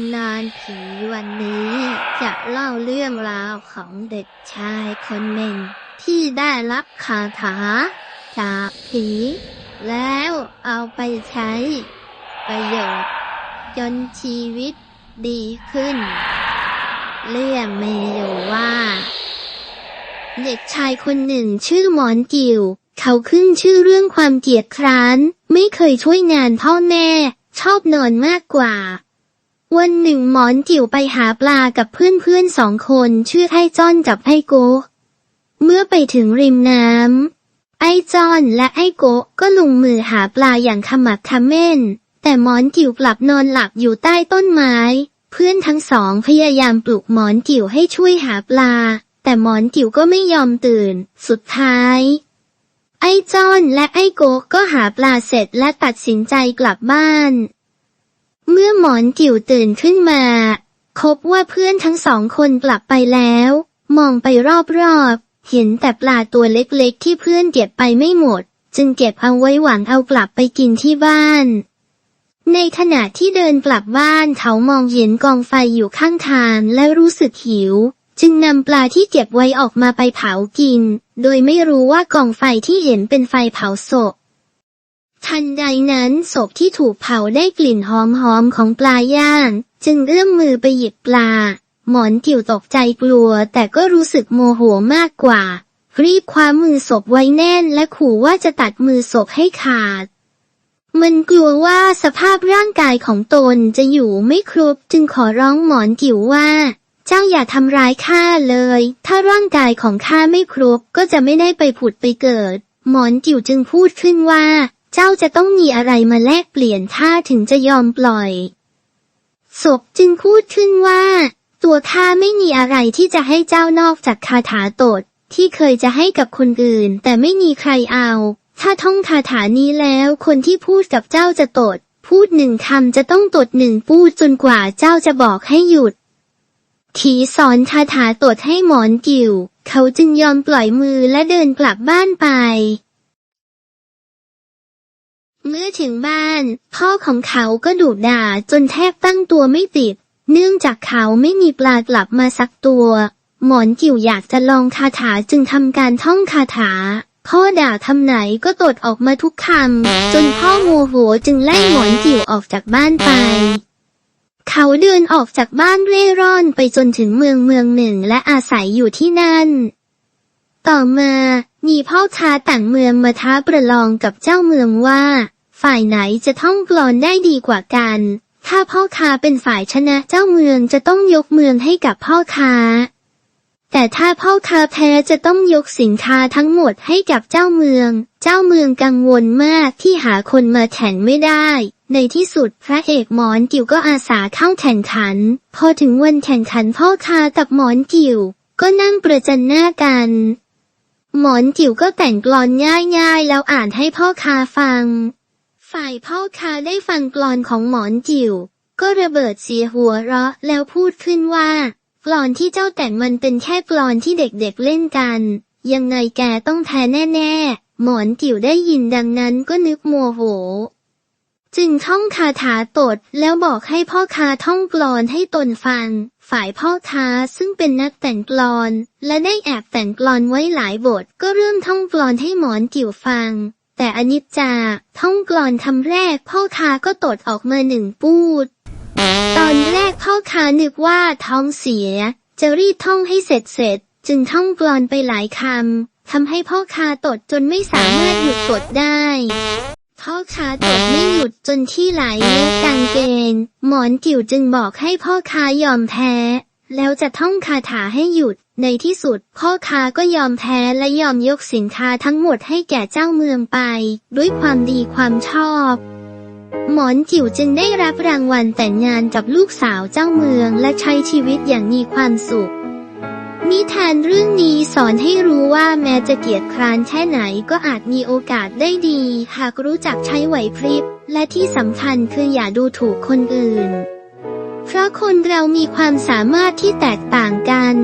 ำนานผีวันนี้จะเล่าเรื่องราวของเด็กชายคนหนึ่ง ที่ได้รับคาถา จากผี แล้วเอาไปใช้ประโยชน์ จนชีวิตดีขึ้น เรื่องมีอยู่ว่า เด็กชายคนหนึ่งชื่อหมอนกิว เขาขึ้นชื่อเรื่องความเกียจคร้าน ไม่เคยช่วยงานพ่อแม่ ชอบนอนมากกว่า วันหนึ่งหมอนจิ๋วไปหาปลากับเพื่อนๆสองคนชื่อไอ้จ้อนกับไอ้โกะเมื่อไปถึงริมน้ำไอ้จ้อนและไอ้โกะก็ลงมือหาปลาอย่างขมักเขม้น แต่หมอนจิ๋วกลับนอนหลับอยู่ใต้ต้นไม้ เพื่อนทั้งสองพยายามปลุกหมอนจิ๋วให้ช่วยหาปลา แต่หมอนจิ๋วก็ไม่ยอมตื่น สุดท้าย ไอ้จ้อนและไอ้โกะก็หาปลาเสร็จและตัดสินใจกลับบ้าน เมื่อหมอนจิ๋วตื่นขึ้นมาพบว่าเพื่อนทั้งสองคนกลับไปแล้ว มองไปรอบๆ เห็นแต่ปลาตัวเล็กๆ ที่เพื่อนเก็บไปไม่หมด จึงเก็บเอาไว้หวังเอากลับไปกินที่บ้าน ในขณะที่เดินกลับบ้านเขามองเห็นกองไฟอยู่ข้างทางและรู้สึกหิว จึงนำปลาที่เก็บไว้ออกมาไปเผากิน โดยไม่รู้ว่ากองไฟที่เห็นเป็นไฟเผาศพ ทันใดนั้นศพที่ถูกเผาได้กลิ่นหอมๆของปลาย่าง จึงเอื้อมมือไปหยิบปลา หมอนกิ่วตกใจกลัว แต่ก็รู้สึกโมโหมากกว่า รีบคว้ามือศพไว้แน่นและขู่ว่าจะตัดมือศพให้ขาด มันกลัวว่าสภาพร่างกายของตนจะอยู่ไม่ครบจึงขอร้องหมอนกิ่วว่า เจ้าอย่าทำร้ายข้าเลย ถ้าร่างกายของข้าไม่ครบก็จะไม่ได้ไปผุดไปเกิด หมอนกิ่วจึงพูดขึ้นว่า เจ้าจะต้องมีอะไรมาแลกเปลี่ยนข้าถึงจะยอมปล่อยศพจึงพูดขึ้นว่า ตัวข้าไม่มีอะไรที่จะให้เจ้านอกจากคาถาตด ที่เคยจะให้กับคนอื่น แต่ไม่มีใครเอา ถ้าท่องคาถานี้แล้ว คนที่พูดกับเจ้าจะตด พูดหนึ่งคำจะต้องตดหนึ่งพูดจนกว่าเจ้าจะบอกให้หยุดขีสอนคาถาตดให้หมอนกิวเขาจึงยอมปล่อยมือและเดินกลับบ้านไป เมื่อถึงบ้าน พ่อของเขาก็ดุด่าจนแทบตั้งตัวไม่ติด เนื่องจากเขาไม่มีปลากลับมาสักตัว หมอนกิ่วอยากจะลองคาถาจึงทำการท่องคาถา พ่อด่าทำไหนก็ตดออกมาทุกคำจนพ่อโมโหจึงไล่หมอนกิ่วออกจากบ้านไป เขาเดินออกจากบ้านเร่ร่อนไปจนถึงเมืองเมืองหนึ่งและอาศัยอยู่ที่นั่น ต่อมามีพ่อค้าต่างเมืองมาท้าประลองกับเจ้าเมืองว่า ฝ่ายไหนจะท่องกลอนได้ดีกว่ากัน ถ้าพ่อค้าเป็นฝ่ายชนะเจ้าเมืองจะต้องยกเมืองให้กับพ่อค้า แต่ถ้าพ่อค้าแพ้จะต้องยกสินค้าทั้งหมดให้กับเจ้าเมือง เจ้าเมืองกังวลมากที่หาคนมาแข่งไม่ได้ ในที่สุดพระเอกหมอนกิวก็อาสาเข้าแข่งขัน พอถึงวันแข่งขันพ่อค้ากับหมอนกิวก็นั่งประจันหน้ากันหมอนจิ๋วก็แต่งกลอนง่ายๆ แล้วอ่านให้พ่อค้าฟัง ฝ่ายพ่อค้าได้ฟังกลอนของหมอนจิ๋วก็ระเบิดเสียหัวเราะแล้วพูดขึ้นว่า กลอนที่เจ้าแต่งมันเป็นแค่กลอนที่เด็กๆเล่นกัน ยังไงแกต้องแพ้แน่ๆ หมอนจิ๋วได้ยินดังนั้นก็นึกโมโห จึงท่องคาถาตดแล้วบอกให้พ่อค้าท่องกลอนให้ตนฟัง ฝ่ายพ่อค้าซึ่งเป็นนักแต่งกลอน และได้แอบแต่งกลอนไว้หลายบทก็เริ่มท่องกลอนให้หมอนจิ๋วฟัง แต่อนิจจาท่องกลอนคำแรกพ่อค้าก็ตดออกมาหนึ่งปูด ตอนแรกพ่อค้านึกว่าท้องเสีย จะรีบท่องให้เสร็จเสร็จ จึงท่องกลอนไปหลายคำทำให้พ่อค้าตดจนไม่สามารถหยุดตดได้พ่อค้าตดไม่หยุดจนที่ไหลเลกางเกงหมอนจิ๋วจึงบอกให้พ่อค้ายอมแพ้ แล้วจะท่องคาถาให้หยุด ในที่สุดพ่อค้าก็ยอมแพ้และยอมยกสินค้าทั้งหมดให้แก่เจ้าเมืองไป ด้วยความดีความชอบ หมอนจิ๋วจึงได้รับรางวัลแต่งงานกับลูกสาวเจ้าเมืองและใช้ชีวิตอย่างมีความสุข นิทานเรื่องนี้สอนให้รู้ว่าแม้จะเกียจคร้านแค่ไหนก็อาจมีโอกาสได้ดี หากรู้จักใช้ไหวพริบ และที่สำคัญคืออย่าดูถูกคนอื่น เพราะคนเรามีความสามารถที่แตกต่างกัน